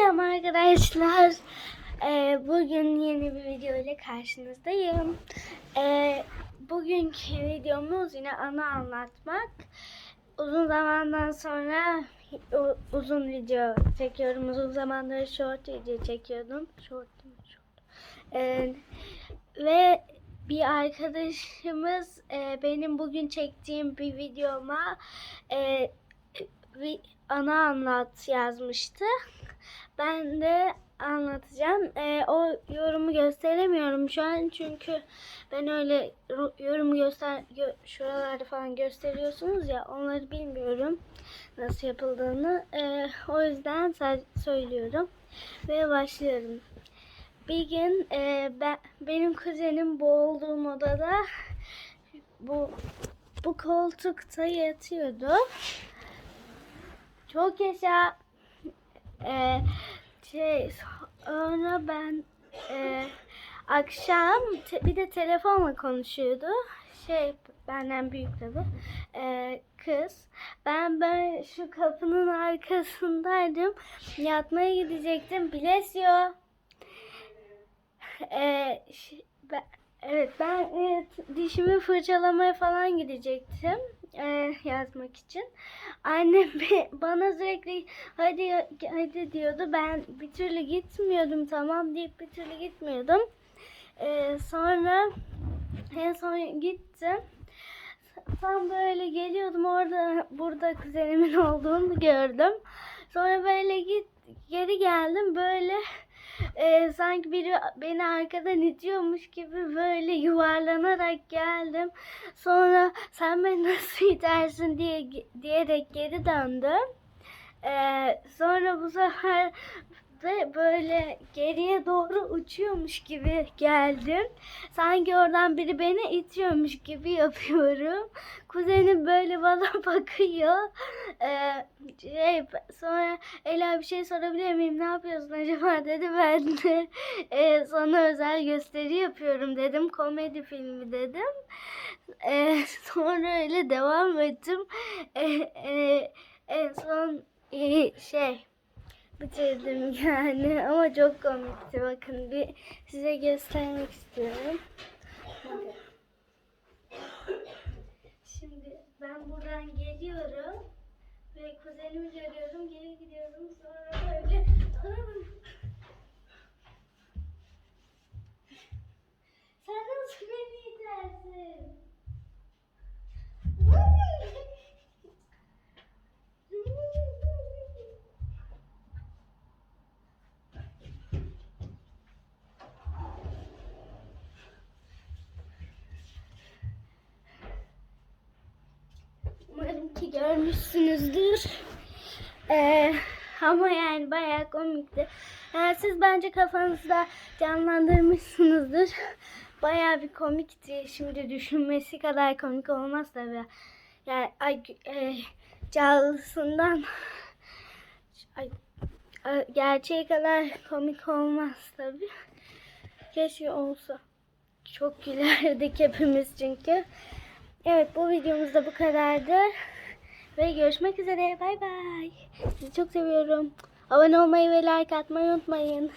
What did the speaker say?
Selam arkadaşlar. Ee, bugün yeni bir video ile karşınızdayım. Ee, bugünkü videomuz yine ana anlatmak. Uzun zamandan sonra uzun video çekiyorum. Uzun zamandır short video çekiyordum. Short? Short. Ee, ve bir arkadaşımız e, benim bugün çektiğim bir videoma e, bir ana anlat yazmıştı. Ben de anlatacağım. Ee, o yorumu gösteremiyorum şu an çünkü ben öyle yorumu göster gö- şuralarda falan gösteriyorsunuz ya onları bilmiyorum nasıl yapıldığını. Ee, o yüzden söylüyorum ve başlıyorum. Bir gün e, ben benim kuzenim bu olduğum odada bu bu koltukta yatıyordu. Çok yaşa. Ee, şey sonra ben e, akşam bir de telefonla konuşuyordu. Şey benden büyük tabi. Ee, kız. Ben ben şu kapının arkasındaydım. Yatmaya gidecektim. Bilesio. Ee, ben, evet ben e, dişimi fırçalamaya falan gidecektim e, yazmak için. Annem bana sürekli hadi hadi diyordu. Ben bir türlü gitmiyordum tamam deyip bir türlü gitmiyordum. E, sonra en son gittim. Tam böyle geliyordum orada burada kuzenimin olduğunu gördüm. Sonra böyle git geri geldim böyle sanki biri beni arkadan itiyormuş gibi böyle yuvarlanarak geldim. Sonra sen beni nasıl itersin diye diyerek geri döndüm. E, sonra bu sefer de böyle geriye doğru uçuyormuş gibi geldim. Sanki oradan biri beni itiyormuş gibi yapıyorum. Kuzenim böyle bana bakıyor. Ee, şey, sonra Ela bir şey sorabilir miyim? Ne yapıyorsun acaba dedi. Ben de e, sana özel gösteri yapıyorum dedim. Komedi filmi dedim. Ee, sonra öyle devam ettim. Ee, e, en son e, şey bitirdim yani ama çok komikti bakın bir size göstermek istiyorum. Şimdi ben buradan geliyorum ve kuzenimi görüyorum geri gidiyorum sonra böyle sen nasıl beni itersin? Görmüşsünüzdür. Ee, ama yani bayağı komikti. Yani siz bence kafanızda canlandırmışsınızdır. Bayağı bir komikti. Şimdi düşünmesi kadar komik olmaz tabii. Yani ay, e, canlısından ay, e, gerçeği kadar komik olmaz tabii. Keşke olsa. Çok gülerdik hepimiz çünkü. Evet bu videomuz da bu kadardı. Ve görüşmek üzere. Bay bay. Sizi çok seviyorum. Abone olmayı ve like atmayı unutmayın.